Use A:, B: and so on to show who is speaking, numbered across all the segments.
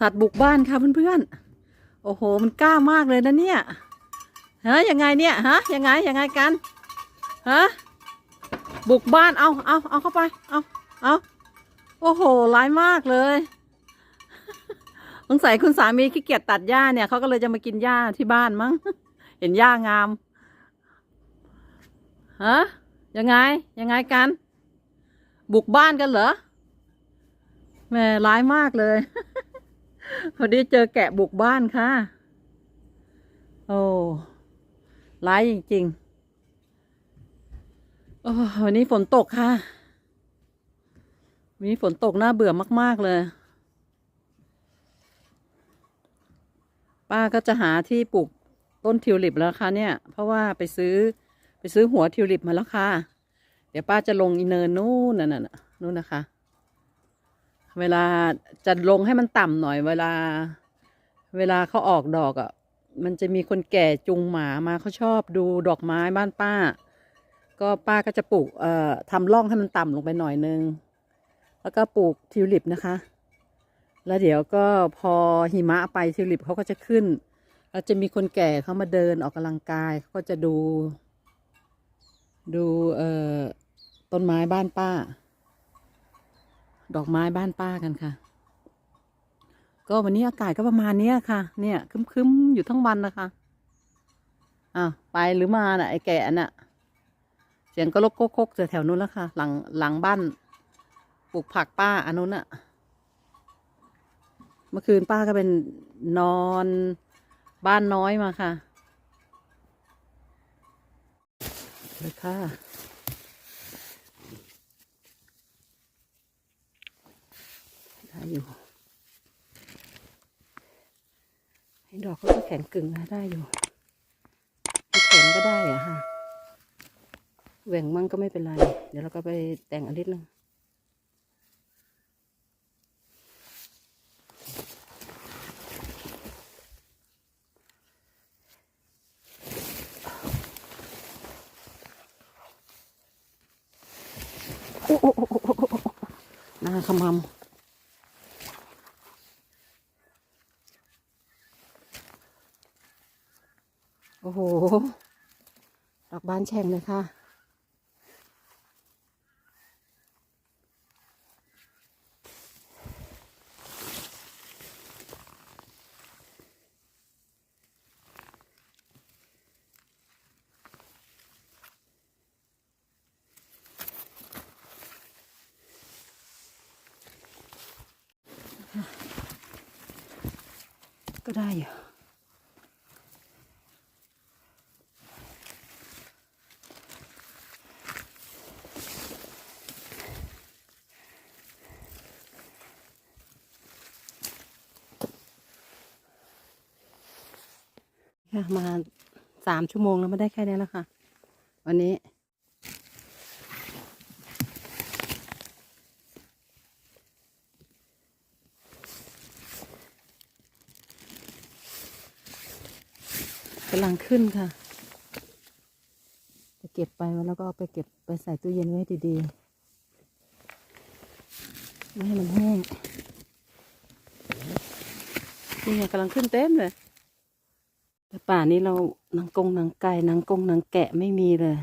A: สัตว์บุกบ้านค่ะเพื่อนๆ โอ้โห มันกล้ามากเลยนะเนี่ยฮะยังไงเนี่ยฮะยังไงยังไงกันฮะบุกบ้านเอาเอาเอาเข้าไปเอาเอาโอ้โหร้ายมากเลยสงสัยคุณสามีขี้เกียจตัดหญ้าเนี่ยเขาก็เลยจะมากินหญ้าที่บ้านมั้ง เห็นหญ้างามฮะยังไงยังไงกัน บุกบ้านกันเหรอแหม่ร้ายมากเลย พอดีเจอแกะบุกบ้านค่ะ โอ้ร้ายจริงๆโอ้วันนี้ฝนตกค่ะวันนี้ฝนตกน่าเบื่อมาก ๆ เลย ป้าก็จะหาที่ปลูกต้นทิวลิปแล้วค่ะเนี่ย เพราะว่าไปซื้อไปซื้อหัวทิวลิปมาแล้วค่ะ เดี๋ยวป้าจะลงอีเนินนู่นน่ะน่ะนู่นนะคะ เวลาจะลงให้มันต่ำหน่อยเวลา เวลาเขาออกดอกอะ่ะ มันจะมีคนแก่จูงหมามาเขาชอบดูดอกไม้บ้านป้า ก็ป้าก็จะปลูกเอ่อทำร่องให้มันต่ำลงไปหน่อยนึง แล้วก็ปลูกทิวลิปนะคะ แล้วเดี๋ยวก็พอหิมะไปทิวลิปเขาก็จะขึ้นแล้วจะมีคนแก่เขามาเดินออกกำลังกายเขาก็จะดู ดูเอ่อต้นไม้บ้านป้า ดอกไม้บ้านป้ากันค่ะ ก็วันนี้อากาศก็ประมาณเนี้ยค่ะ เนี่ยคึ้มๆอยู่ทั้งวันนะคะอ้าวไปหรือมาน่ะไอ้แก่น่ะ เสียงก็ลกโคกๆแถวนู้นแล้วค่ะ หลังหลังบ้านปลูกผักป้าอันนู้นอะเมื่อคืนป้าก็เป็นนอนบ้านน้อยมาค่ะเลยค่ะ ได้ อยู่ ให้ดอกเขาก็แข็งกึ่งนะได้อยู่แข็งก็ได้อะค่ะแหว่งมั่งก็ไม่เป็นไร เดี๋ยวเราก็ไปแต่งอันนิดนึงโอ้โอ้โอ้โอ้โอ้โอ้หน้าขมำ โอ้โห ดอกบานแฉ่งเลยค่ะ ก็ได้อยู่ ค่ะ มาสามชั่วโมงแล้วไม่ได้แค่นี้แล้วค่ะ วันนี้ กำลังขึ้นค่ะ จะเก็บไปแล้วก็เอาไปเก็บไปใส่ตู้เย็นไว้ดีๆ ไม่ให้มันแห้งนี่ไงกำลังขึ้นเต็มเลย ป่านี้เรานังกงนังไก่นังกงนังแกะไม่มีเลย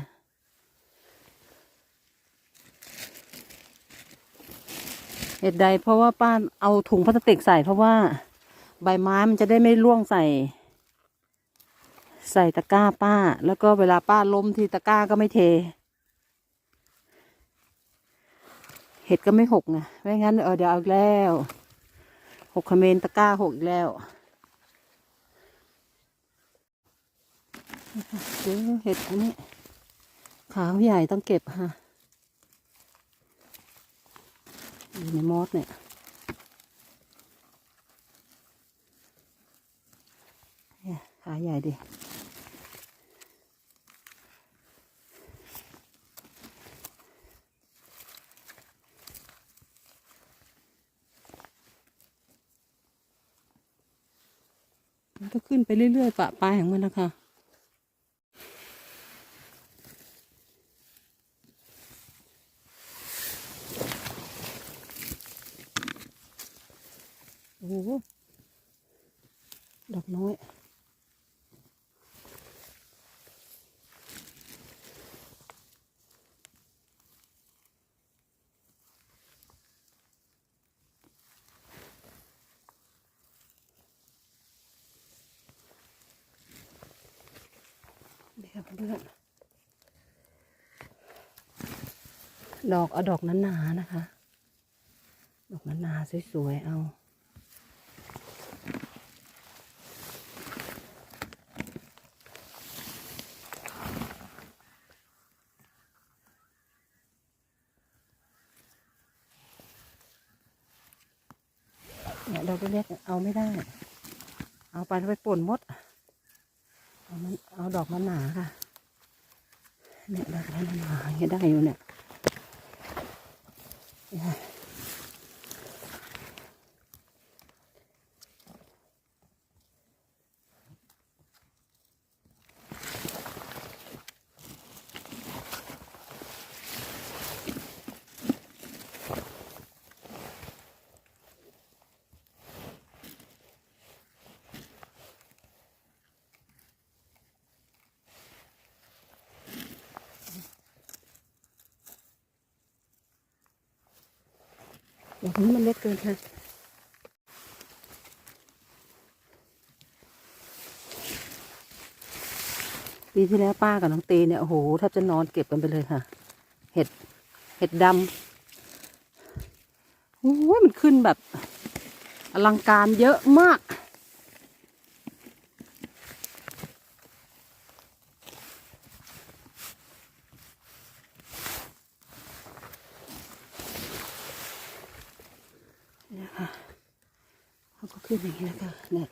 A: เหตุใดเพราะว่าป้าเอาถุงพลาสติกใส่เพราะว่า ใบไม้มันจะได้ไม่ร่วงใส่ ใส่ตะกร้าป้า แล้วก็เวลาป้าล้มทีตะกร้าก็ไม่เท เห็ดก็ไม่หกไงไม่งั้นเออเดี๋ยวเอาแล้วหกคเขมนตะกร้าหกอีกแล้ว เดี๋ยวเห็ดอันนี้ ขาวใหญ่ต้องเก็บค่ะอยู่ในมอสเนี่ยเนี่ยขาใหญ่ดิมันก็ขึ้นไปเรื่อยๆปะปลายของมันนะคะ โอ้โห ดอกน้อย เดี๋ยวเพื่อนดอกเอาดอกหนานะคะ ดอกหนาสวยๆเอาเนี่ยดอกเล็กเอาไม่ได้ เอาไปแล้วไปป่นมด เอามันเอาดอกมันหนาค่ะเนี่ยดอกมันหนาอย่างเงี้ยได้อยู่เนี่ย เนี่ยดอกนี้มันเล็กเกินค่ะปีที่แล้วป้ากับน้องตีเนี่ยโอ้โหแทบจะนอนเก็บกันไปเลยค่ะ เห็ดเห็ดดำโอ้ยมันขึ้นแบบ อลังการเยอะมาก นี่ยค่ะเขาก็ขึ้นอย่างนี้แล้วก็เนี่ย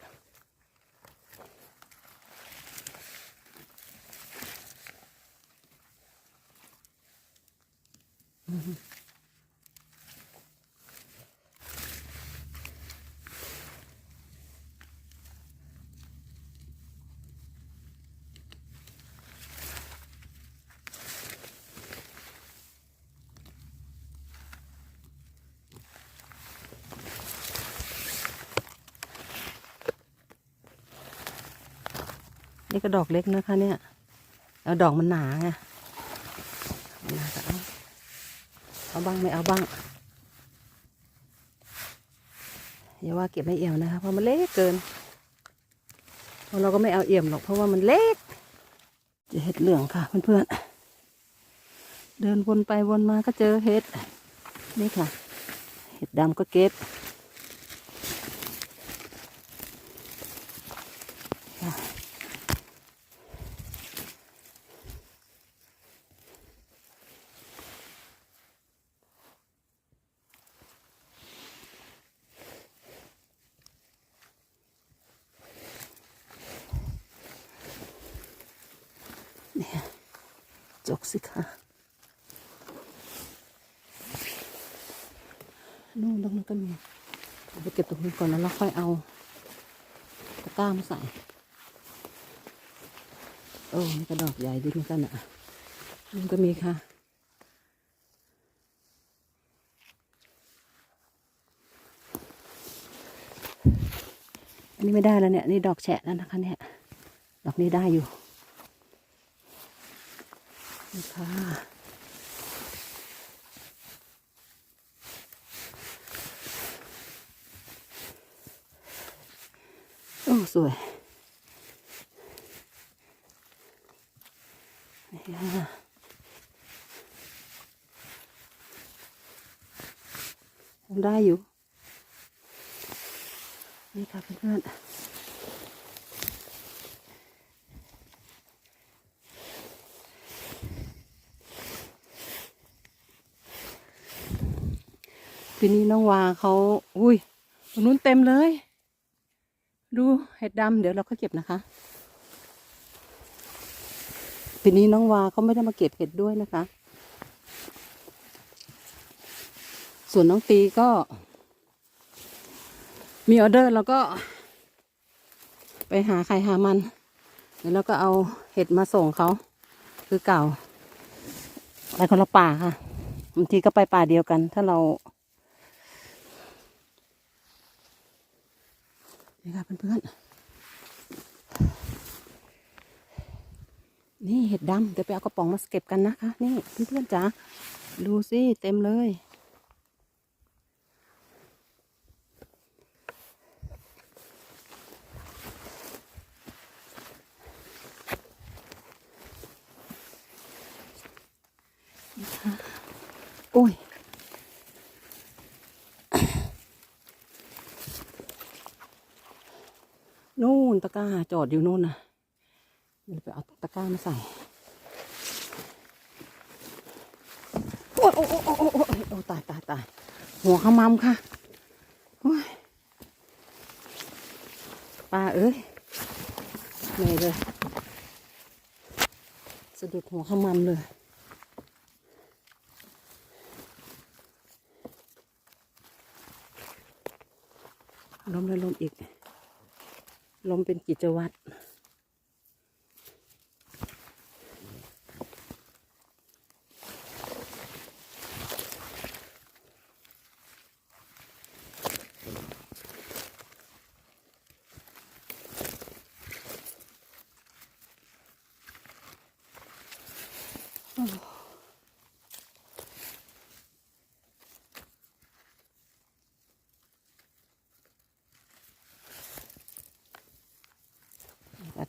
A: นี่ก็ดอกเล็กนะคะเนี่ยแล้วดอกมันหนาไงหนาก็เอาเอาบ้างไม่เอาบ้างอย่าว่าเก็บไม่เอี่ยมนะคะเพราะมันเล็กเกินเราะเราก็ไม่เอาเอี่ยมหรอกเพราะว่ามันเล็ก จะเห็ดเหลืองค่ะเพื่อนๆเดินวนไปวนมาก็เจอเห็ดนี่ค่ะ เห็ดดำก็เก็บ จกสิคะนู่นตรงนั้นก็มีเอาไปเก็บตรงนี้ก่อนแล้วเราค่อยเอาตะกร้ามาใส่โอ้นี่ก็ดอกใหญ่ดีเหมือนกันอะนู่นก็มีค่ะอันนี้ไม่ได้แล้วเนี่ยนี่ดอกแฉะแล้วนะคะเนี่ยดอกนี้ได้อยู่ นี่ค่ะโอ้สวยนี่ค่ะได้อยู่ นี่ค่ะเพื่อนๆ ปีนี้น้องวาเขาอุ้ยตรงนู้นเต็มเลย ดูเห็ดดำเดี๋ยวเราก็เก็บนะคะปีนี้น้องวาเขาไม่ได้มาเก็บเห็ดด้วยนะคะ ส่วนน้องตีก็ มีออเดอร์แล้วก็ ไปหาใครหามันเดี๋ยวเราก็เอาเห็ดมาส่งเขาคือเก่าไปคนละป่าค่ะบางทีก็ไปป่าเดียวกัน ถ้าเรา นี่ค่ะเพื่อนๆ นี่เห็ดดำเดี๋ยวไปเอากระป๋องมาเก็บกันนะคะ นี่เพื่อนๆจ้าดูสิเต็มเลยโอ้ย นู่นตะกร้าจอดอยู่นู่นนะเดี๋ยวไปเอาตะกร้ามาใส่โอ้ยโอ้ยโอ้ยโอ้ยโอ้ยโอ้ยโอ้ยตายตายตายหัวขมำค่ะโอ้ยป้าเอ้ยเหนื่อยเลยสะดุดหัวขมำเลยลมแล้วลมอีก ลมเป็นกิจวัตร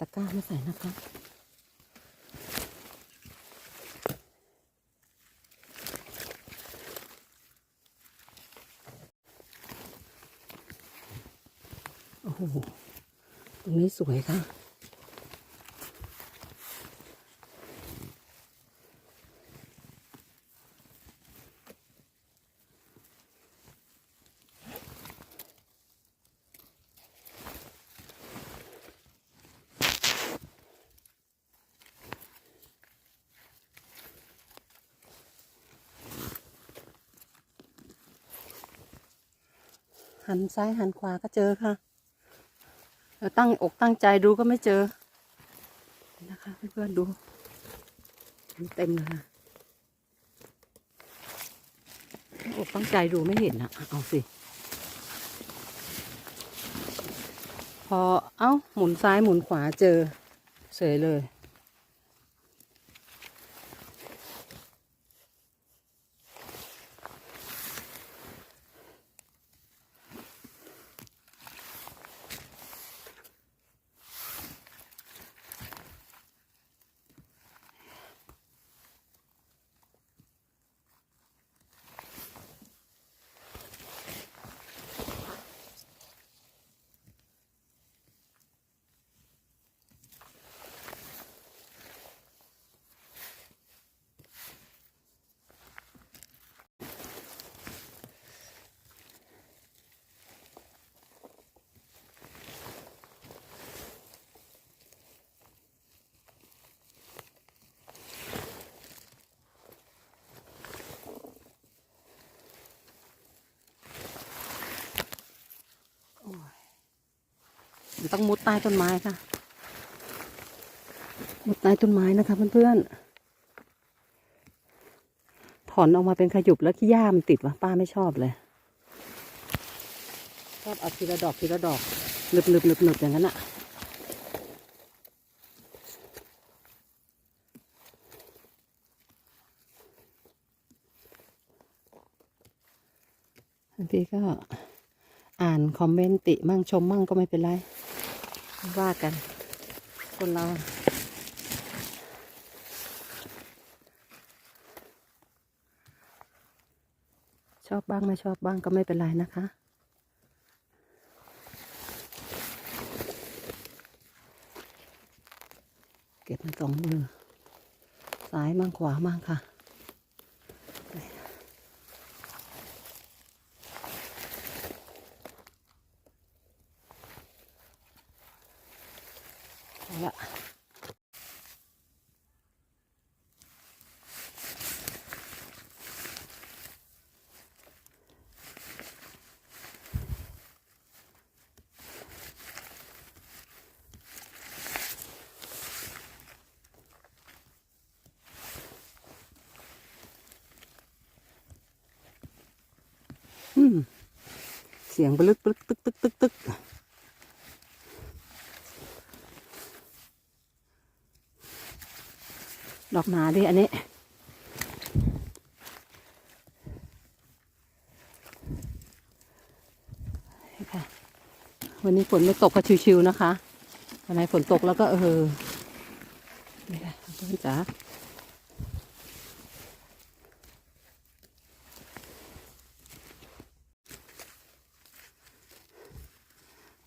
A: ตะกร้ามาใส่นะคะโอ้โห ตรงนี้สวยค่ะ หันซ้ายหันขวาก็เจอค่ะเราตั้งอกตั้งใจดูก็ไม่เจอ นะคะเพื่อนๆดู เต็มเลยค่ะตั้งอกตั้งใจดูไม่เห็นนะเอาสิ พอเอ้าหมุนซ้ายหมุนขวาเจอ เสยเลย ต้องมุดใต้ต้นไม้ค่ะ มุดใต้ต้นไม้นะคะเพื่อนๆ ถอนออกมาเป็นขยุบแล้วขี้ย่ามันติดวะป้าไม่ชอบเลย ชอบเอาทีละดอกทีละดอกหนึบหนึบหนึบหนึบอย่างนั้นอะบางทีก็อ่านคอมเมนต์ติมั่งชมมั่งก็ไม่เป็นไร ว่ากัน คนเราชอบบ้างไม่ชอบบ้างก็ไม่เป็นไรนะคะ เก็บมาสองมือซ้ายมั่งขวามั่งค่ะ เอาละอืม เสียงปลึกปลึกตึกตึกตึกตึกดอกหนาดิอันนี้ค่ะวันนี้ฝนไม่ตกก็ชิวๆนะคะวันไหนฝนตกแล้วก็เออนี่ค่ะเพื่อนจ๋า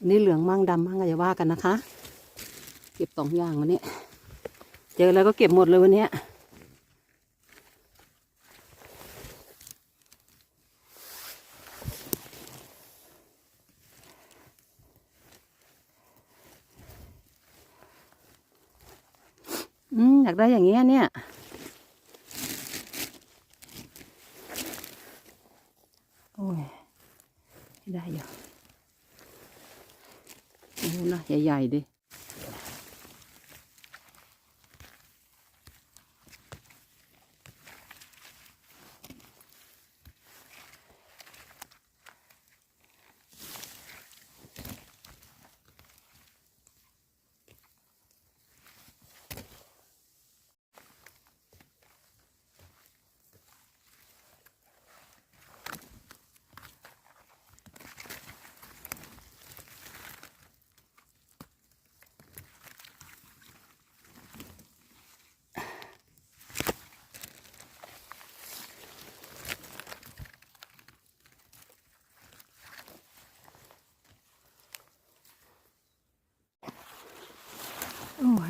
A: นี้เหลืองมั่งดำมั่งอย่าว่ากันนะคะ เก็บสองอย่างวันนี้ เจอแล้วก็เก็บหมดเลยวันนี้ยอืมอยากได้อย่างเงี้ยเนี่ย โอ้ยได้อยู่โอ้ นะใหญ่ๆดิ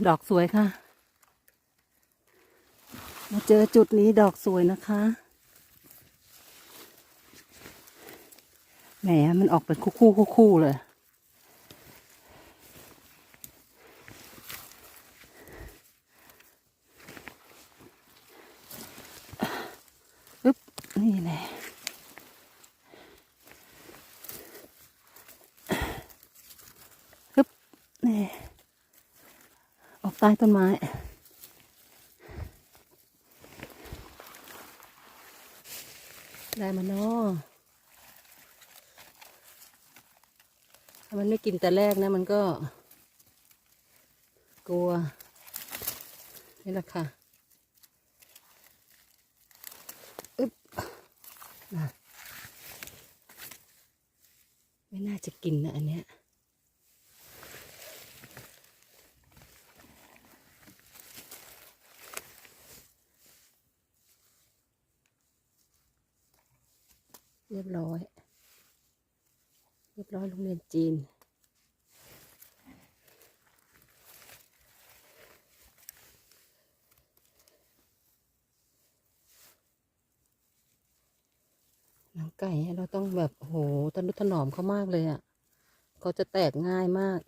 A: ดอกสวยค่ะ มาเจอจุดนี้ดอกสวยนะคะ แหมมันออกเป็นคู่คู่คู่คู่เลย ปึ๊บ นี่แหละ ปึ๊บ นี่ ออก ใต้ต้นไม้ ได้มาเนาะถ้ามันไม่กินแต่แรกนะ มันก็ กลัว นี่แหละค่ะอึ๊บไม่น่าจะกินนะอันเนี้ย เรียบร้อย เรียบร้อยโรงเรียนจีน หนังไก่เราต้องแบบโหทะนุถนอมเขามากเลยอะ่ะเขาจะแตกง่ายมาก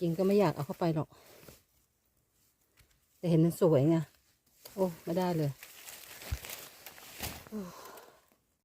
A: จริงก็ไม่อยากเอาเข้าไปหรอก แต่เห็นมันสวยไง โอ้ ไม่ได้เลยโอ้